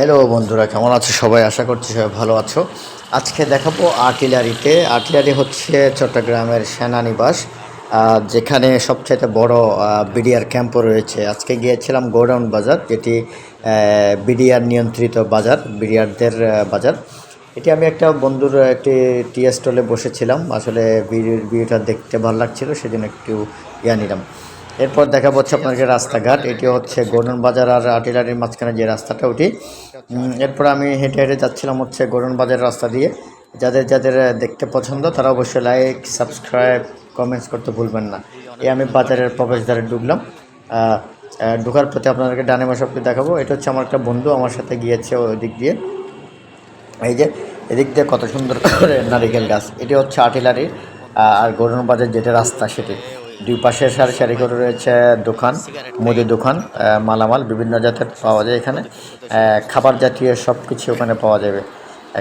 Hello বন্ধুরা, কেমন আছো? সবাই আশা করছি সবাই ভালো আছো। আজকে দেখাবো আর্টিলারিতে। আর্টিলারি হচ্ছে চট্টগ্রামের সেনানিবাস যেখানে সবচেয়ে বড় বিডিআর ক্যাম্পও রয়েছে। আজকে গিয়েছিলাম গোডাউন বাজার, যেটি বিডিআর নিয়ন্ত্রিত বাজার, বিডিআরদের বাজার। এটি আমি একটা বন্ধুর, একটি টি স্টলে বসেছিলাম। আসলে ভিডিও ভিডিওটা দেখতে ভালো লাগছিল, সেজন্য একটু ইয়া নিলাম। এরপর দেখা হচ্ছে আপনাকে রাস্তাঘাট। এটি হচ্ছে গোডন বাজার আর আর্টিলারির মাঝখানে যে রাস্তাটা, ওটি। এরপর আমি হেঁটে হেঁটে যাচ্ছিলাম হচ্ছে গোডন বাজার রাস্তা দিয়ে। যাদের যাদের দেখতে পছন্দ, তারা অবশ্যই লাইক সাবস্ক্রাইব কমেন্টস করতে ভুলবেন না। এই আমি বাজারের প্রবেশদ্বারে ঢুকলাম। ঢোকার প্রতি আপনাদেরকে ডানে সবকে দেখাবো। এটা হচ্ছে আমার একটা বন্ধু, আমার সাথে গিয়েছে ওই দিক দিয়ে। এই যে, এদিক দিয়ে কত সুন্দর করে নারিকেল গাছ। এটি হচ্ছে আর্টিলারি আর গরুন বাজার যেটা রাস্তা সেটি। দুই পাশে সারি সারি করে রয়েছে দোকান, মুদি দোকান মালামাল বিভিন্ন জাতের পাওয়া যায় এখানে। খাবার জাতীয় সব কিছু ওখানে পাওয়া যাবে।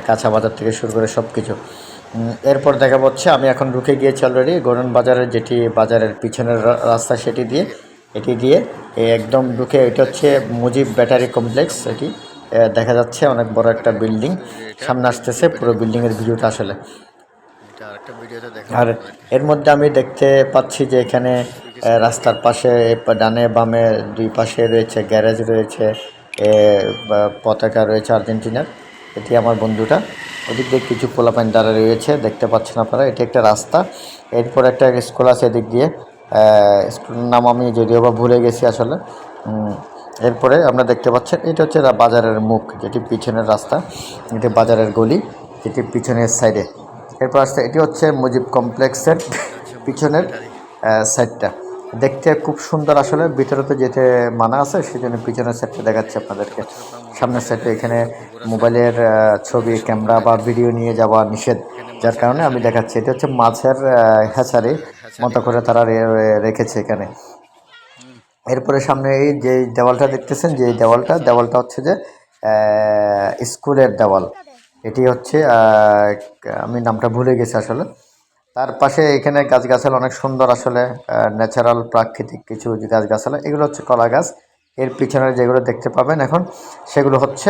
কাঁচা বাজার থেকে শুরু করে সব কিছু এরপর দেখা যাচ্ছে আমি এখন ঢুকে গিয়েছি অলরেডি গরুন বাজারের যেটি বাজারের পিছনের রাস্তা সেটি দিয়ে, এটি দিয়ে একদম ঢুকে, এটা হচ্ছে মুজিব ব্যাটারি কমপ্লেক্স এটি। দেখা যাচ্ছে অনেক বড় একটা বিল্ডিং, সামনে আসতেছে, পুরো বিল্ডিংয়ের ভিডিওটা আসলে। আর এর মধ্যে আমি দেখতে পাচ্ছি যে এখানে রাস্তার পাশে ডানে বামে দুই পাশে রয়েছে গ্যারেজ রয়েছে এ, পতাকা রয়েছে আর্জেন্টিনার। এটি আমার বন্ধুটা। ওদিক দিয়ে কিছু পোলাপাইন দ্বারা রয়েছে দেখতে পাচ্ছেন আপনারা। এটি একটা রাস্তা। এরপর একটা স্কুল আছে এদিক দিয়ে। স্কুলের নাম আমি যদিও বা ভুলে গেছি আসলে। এরপরে আমরা দেখতে পাচ্ছেন এটা হচ্ছে বাজারের মুখ যেটি পিছনের রাস্তা। এটি বাজারের গলি যেটি পিছনের সাইডে। এরপর আসছে এটি হচ্ছে মুজিব কমপ্লেক্সের পিছনের সাইডটা দেখতে খুব সুন্দর আসলে, ভিতরে তো যেতে মানা আছে সেই জন্য পিছনের সাইডটা দেখাচ্ছে আপনাদেরকে। সামনের সাইডে এখানে মোবাইলের ছবি, ক্যামেরা বা ভিডিও নিয়ে যাওয়া নিষেধ, যার কারণে আমি দেখাচ্ছি। এটা হচ্ছে মাছের হ্যাচারি মতো করে তারা রেখেছে এখানে। এরপরে সামনে এই যে দেওয়ালটা দেখতেছেন, যে দেওয়ালটা দেওয়ালটা হচ্ছে যে স্কুলের দেওয়াল। এটি হচ্ছে আমি নামটা ভুলে গেছি আসলে। তার পাশে এখানে গাছগাছালা অনেক সুন্দর আসলে ন্যাচারাল প্রাকৃতিক কিছু গাছগাছালা, এগুলো হচ্ছে কলা গাছ। এর পিছনে যেগুলো দেখতে পাবেন এখন, সেগুলো হচ্ছে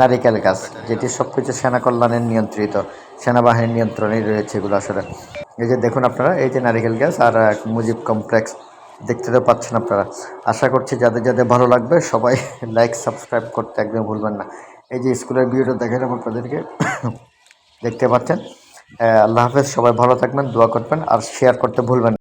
নারিকেল গাছ, যেটি সব কিছু সেনা কল্যাণের নিয়ন্ত্রিত, সেনাবাহিনীর নিয়ন্ত্রণেই রয়েছে এগুলো আসলে। এই যে দেখুন আপনারা, এই যে নারিকেল গাছ আর মুজিব কমপ্লেক্স, দেখতে তো পাচ্ছেন আপনারা। আশা করছি যাদের যাদের ভালো লাগবে, সবাই লাইক সাবস্ক্রাইব করতে একদম ভুলবেন না। এই যে স্কুলের ভিডিওটা দেখালাম আপনাদেরকে দেখতে পাচ্ছেন। আল্লাহ হাফেজ, সবাই ভালো থাকবেন, দোয়া করবেন, আর শেয়ার করতে ভুলবেন